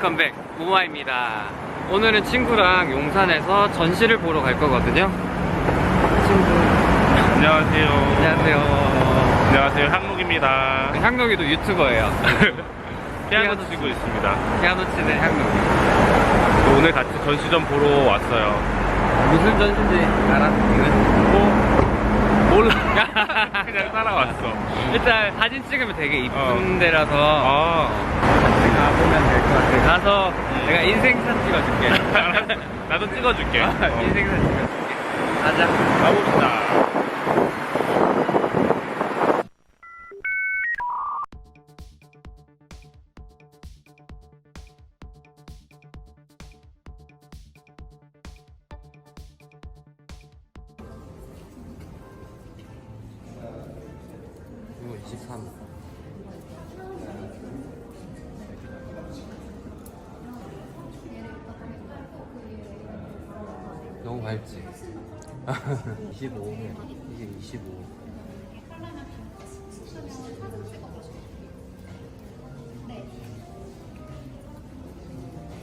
Welcome back. 모모아입니다. 오늘은 친구랑 용산에서 전시를 보러 갈 거거든요. 친구, 안녕하세요. 안녕하세요. 안녕하세요. 항록입니다. 향록이도 유튜버예요. 피아노 치고 있습니다. 피아노 치는 향록. 오늘 같이 전시전 보러 왔어요. 무슨 전시인지 알아? 뭐 몰라. 그냥 따라왔어. 일단 사진 찍으면 되게 이쁜 어. 데라서 아, 같이 가보면 될 것 같아. 가서 내가 인생샷 찍어줄게. 나도 찍어줄게. 아, 어. 인생샷 찍어줄게. 가자. 가봅시다. 25 할지. 25 이게 25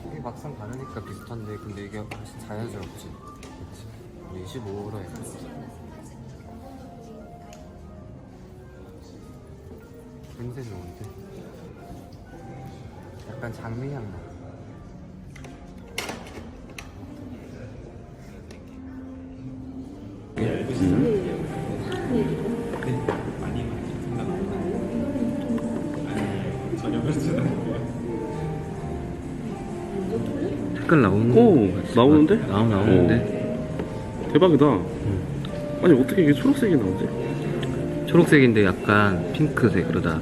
이게 막상 바르니까 비슷한데 근데 이게 훨씬 자연스럽지. 그치? 25로 해가지고 냄새 좋은데? 약간 장미향 나. 색깔 나오는 오 나오는데? 나오 나오는데 오, 대박이다. 아니 어떻게 이게 초록색이 나오지? 초록색인데 약간 핑크색으로 나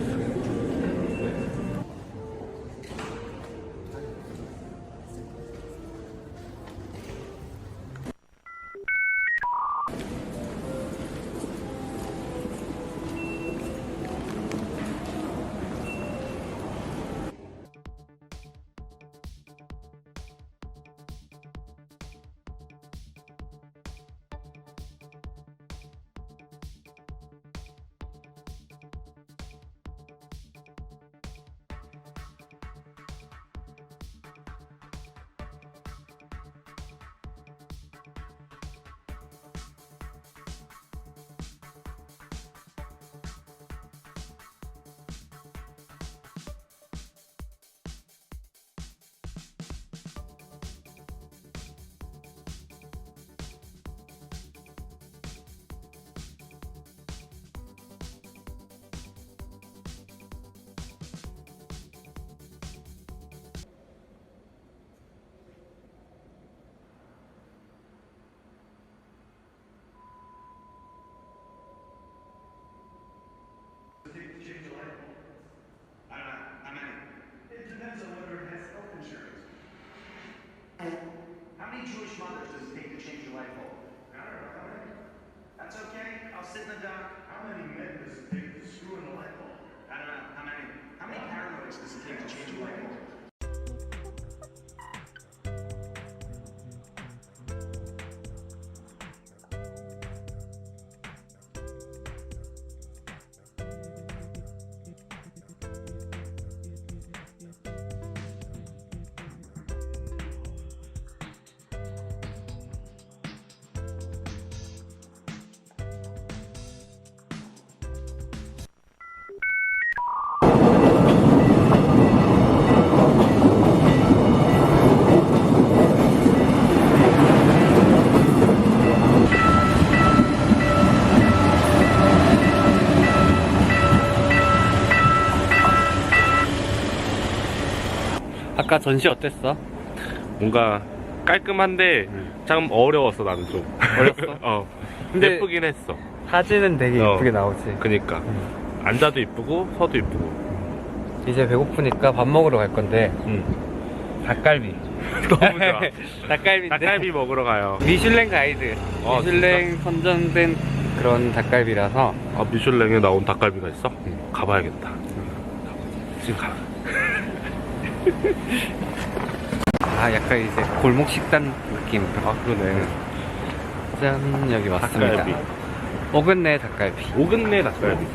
many Jewish mothers does it take to change a light bulb? I don't know. How many? That's okay. I'll sit in the dark. How many men does it take to screw in a light bulb? I don't know. How many? How many paranoids does it take to change a light bulb? 아까 전시 어땠어? 뭔가 깔끔한데 참 어려웠어 나는 좀. 어렵어? 어. 근데- 예쁘긴 했어. 사진은 되게 어. 예쁘게 나오지. 그니까 앉아도 이쁘고 서도 이쁘고. 이제 배고프니까 밥 먹으러 갈 건데 응. 닭갈비. 너무 좋아. 닭갈비인데 닭갈비 먹으러 가요. 미슐랭 가이드. 어, 미슐랭 선정된 그런 닭갈비라서 아 미슐랭에 나온 닭갈비가 있어? 가봐야겠다. 지금 가. 아 약간 이제 골목 식단 느낌. 아 그러네. 짠 여기 왔습니다. 닭갈비. 오근내 닭갈비. 오근내 닭갈비.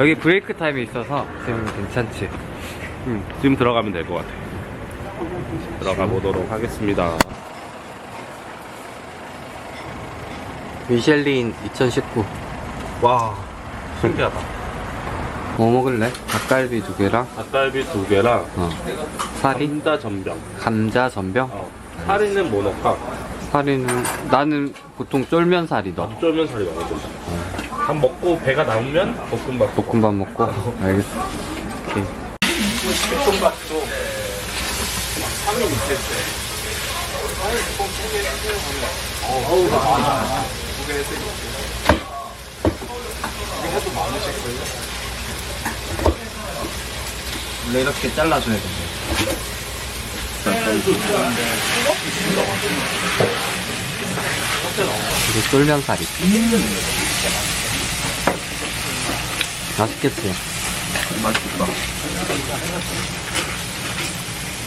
여기 브레이크 타임이 있어서 지금 괜찮지. 응. 지금 들어가면 될 것 같아. 들어가 보도록 하겠습니다. 미셸린 2019. 와, 신기하다. 뭐 먹을래? 닭갈비 두 개랑 닭갈비 두 개랑 어. 사리, 감자 전병. 감자 전병. 어. 사리는 뭐 넣을까? 사리는 나는 보통 쫄면 사리 넣어. 쫄면 사리 된다. 밥 먹고 배가 나오면 볶음밥. 볶음밥 먹고. 알겠어. 오케이. 원래 이렇게 잘라줘야 돼. 이게 쫄면 사리. 맛있겠지? 맛있겠다.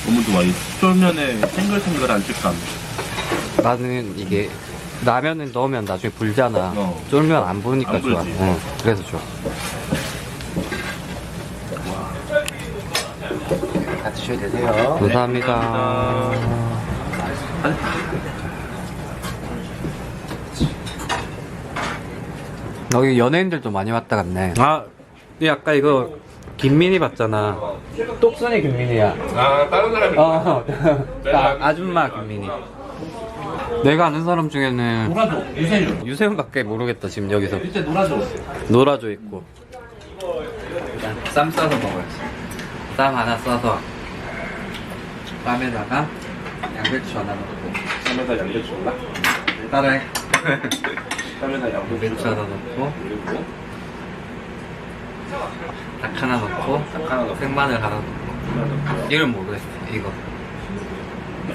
너무 좋아. 이 쫄면의 탱글탱글한 식감. 나는 이게 라면을 넣으면 나중에 불잖아. 어. 쫄면 안 부으니까 안 좋아. 불지. 어, 그래서 좋아. 다 드셔도 되세요. 감사합니다. 여기 연예인들도 많이 왔다 갔네. 아, 이 아까 이거 김민희 봤잖아. 똑순이 김민희야. 아, 다른 사람이. 어, 아, 아줌마 김민희. 내가 아는 사람 중에는 놀아줘. 유세윤. 유세윤밖에 모르겠다 지금 여기서 이제 놀아줘. 놀아줘 있고. 쌈 싸서 먹어야지. 쌈 하나 싸서 쌈에다가 양배추 하나 넣고 쌈에다 양배추 올라? 따라해. 쌈에다 양배추 양배추 하나 넣고 그리고 닭 하나 넣고 닭 하나 넣고 생마늘 하나 넣고 이름 모르겠어 이거.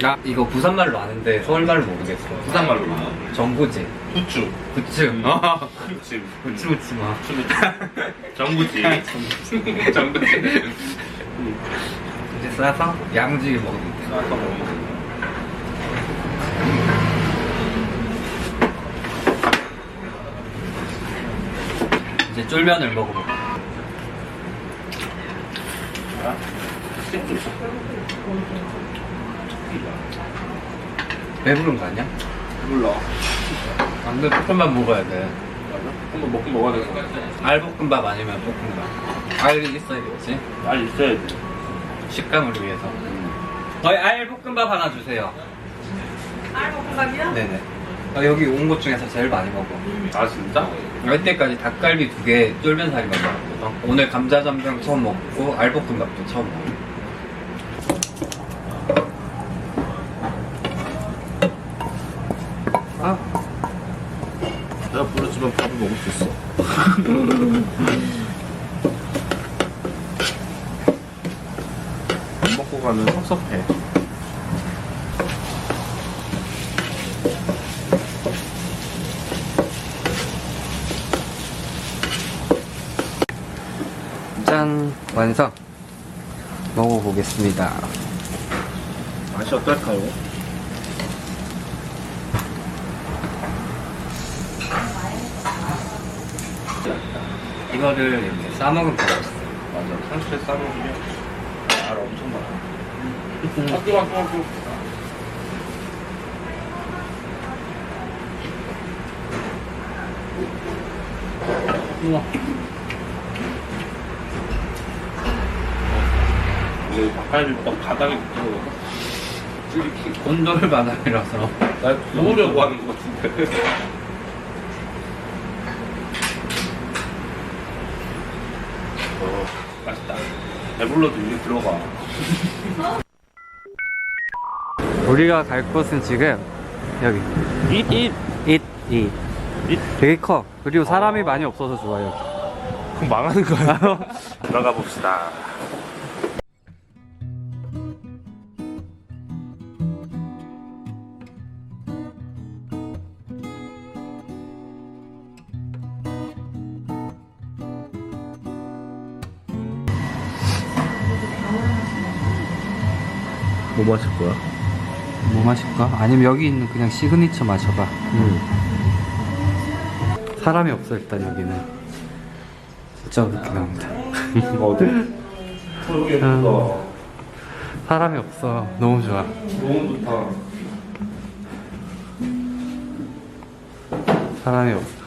아 이거 부산말로 아는데 서울말로 모르겠어. 부산말로 정구지. 후추. 어. 후추. 부츠 마. 정구지. 정구지. 이제 싸서 야무지게 먹으면 돼. 싸서 먹으면 이제 쫄면을 먹어볼게. 배부른 거 아니야? 몰라. 안돼 볶음밥 먹어야 돼. 한번 먹고 먹어야 되는 거 알볶음밥 아니면 볶음밥. 알이 있어야겠지. 알 있어야지. 식감을 위해서. 저희 알 볶음밥 하나 주세요. 알 볶음밥이요? 네네. 어, 여기 온 것 중에서 제일 많이 먹어. 아, 진짜? 이때까지 닭갈비 두 개, 쫄면사리 먹었거든. 오늘 감자전병 처음 먹고 알볶음밥도 처음 먹어. 아, 내가 부르지만 밥을 먹을 수 있어. 밥 먹고 가면 섭섭해. 짠 완성. 먹어보겠습니다. 맛이 어떨까요? 이거를 이렇게 싸먹으면 맛있어. 맞아. 상추에 싸먹으면 알 엄청 많아. 바닥에 붙어서 곤돌 바닥이라서. 날 구우려고 하는 것 같은데. 어, 맛있다. 배불러도 이게 들어가. 우리가 갈 곳은 지금 여기. 잇, 잇. 잇, 잇. 잇. 되게 커. 그리고 사람이 어. 많이 없어서 좋아요. 그럼 망하는 거야. 들어가 봅시다. 뭐 마실 거야? 뭐 마실까? 아니면 여기 있는 그냥 시그니처 마셔봐. 응. 사람이 없어 일단 여기는. 진짜 그렇게 나옵니다. 어디? 여기 예쁘다. 사람이 없어. 너무 좋아. 너무 좋다. 사람이 없어.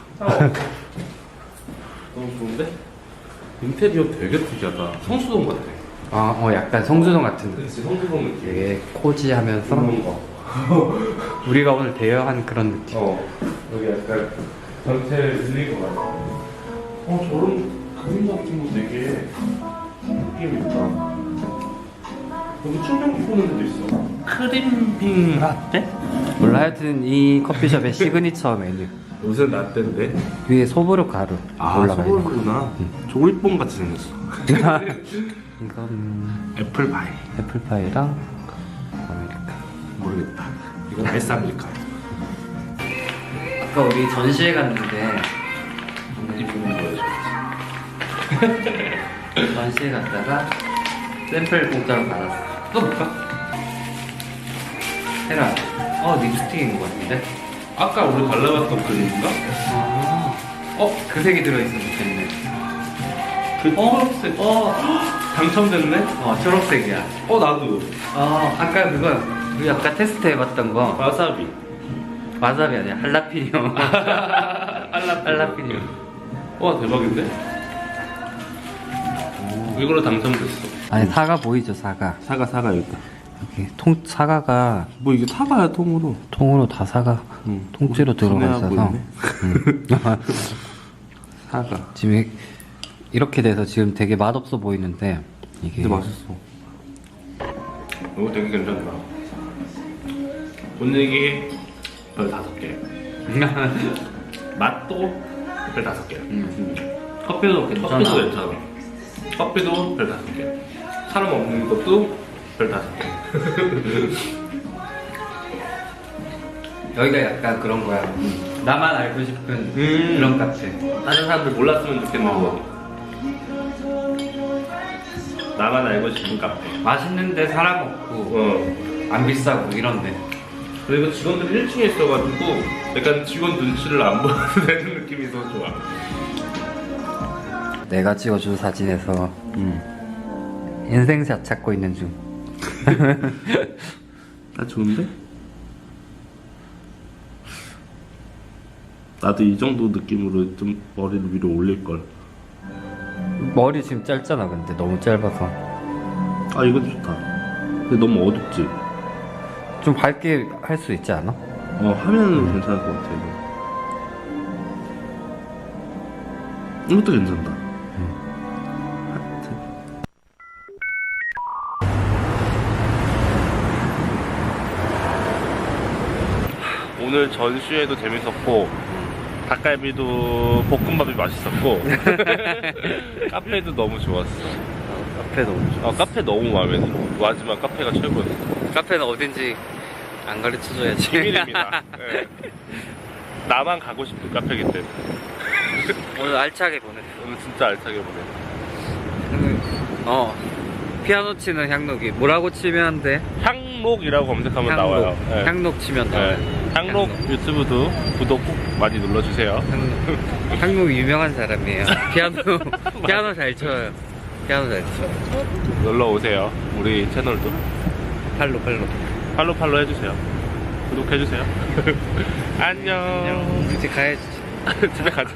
너무 좋은데? 인테리어 되게 특이하다. 성수동 같아. 아, 어, 약간 성수동 같은 데 그치, 성수동 느낌. 되게 코지하면서 거. 우리가 오늘 대여한 그런 느낌. 어, 여기 약간 전체 들린 것 같아. 어, 저런 그림 같은 거 되게 느낌 있다. 여기 충전기 꽂는 데도 있어. 크림빙 라떼? 몰라 하여튼 이 커피숍의 시그니처 메뉴. 요새 라떼인데? 위에 소보루 가루 아, 올라가 있는 거. 소울구나. 조리뽕 같이 생겼어. 이건 애플파이. 애플파이랑 아메리카. 모르겠다. 이건 아이스 아메리카. 아까 우리 전시회 갔는데 이쁜 거예요. 전시회 갔다가 샘플 공짜로 받았어. 또 볼까? 해라. 어 립스틱인 것 같은데? 아까 우리 발라봤던 그림인가? 아, 어? 그 색이 들어있으면 좋겠네. 그 초록색. 어, 당첨됐네? 어, 초록색이야. 어, 나도. 어, 아까 그거, 우리 아까 테스트 해봤던 거, 와사비. 와사비 아니야, 할라피뇨. 할라피뇨. 와, 대박인데? 이걸로 당첨됐어. 아니, 사과 보이죠, 사과. 사과, 사과 여기다. 여기 통, 사과가 뭐 이게 사과야, 통으로. 통으로 다 사과, 응. 통째로 들어가 있어서. 음. 사과. 지금 이- 이렇게 돼서 지금 되게 맛없어 보이는데, 이게. 근데 맛있어. 이거 되게 괜찮다. 분위기 별 다섯 개. 맛도 별 다섯 개. 음. 커피도 괜찮아. 커피도 괜찮아. 커피도 별 다섯 개. 사람 없는 것도 별 다섯 개. 여기가 약간 그런 거야. 나만 알고 싶은 음. 그런 카페. 다른 사람들 몰랐으면 좋겠는 거. 나만 알고 싶은 카페. 맛있는데 사람 없고, 어. 안 비싸고 이런데. 그리고 직원들이 1층에 있어가지고 약간 직원 눈치를 안 봐도 되는 느낌이 더 좋아. 내가 찍어준 사진에서 인생샷 찾고 있는 중. 나 좋은데? 나도 이 정도 느낌으로 좀 머리를 위로 올릴 걸. 머리 지금 짧잖아, 근데 너무 짧아서. 아 이건 좋다. 근데 너무 어둡지. 좀 밝게 할 수 있지 않아? 어 하면은 괜찮을 것 같아 이거. 이것도 괜찮다. 하트. 오늘 전시회도 재밌었고 닭갈비도 볶음밥이 맛있었고 카페도 너무 좋았어. 카페 너무 좋아. 어 카페 너무 마음에 들어. 마지막 카페가 최고였어. 카페는 어딘지 안 가르쳐줘야지. 비밀입니다. 네. 나만 가고 싶은 카페기 때문에 오늘 알차게 보내. 오늘 진짜 알차게 보내. 어. 피아노 치는 향록이 뭐라고 치면 돼? 향 록이라고 검색하면 나와요. 네. 향록 치면 나와. 네. 향록 유튜브도 구독 꼭 많이 눌러주세요. 향록. 향록 유명한 사람이에요. 피아노 피아노 잘 쳐요. 피아노 잘 쳐. 놀러 오세요. 우리 채널도 팔로 팔로. 팔로 팔로 해주세요. 구독해주세요. 안녕. 이제 가야지. 집에 가자.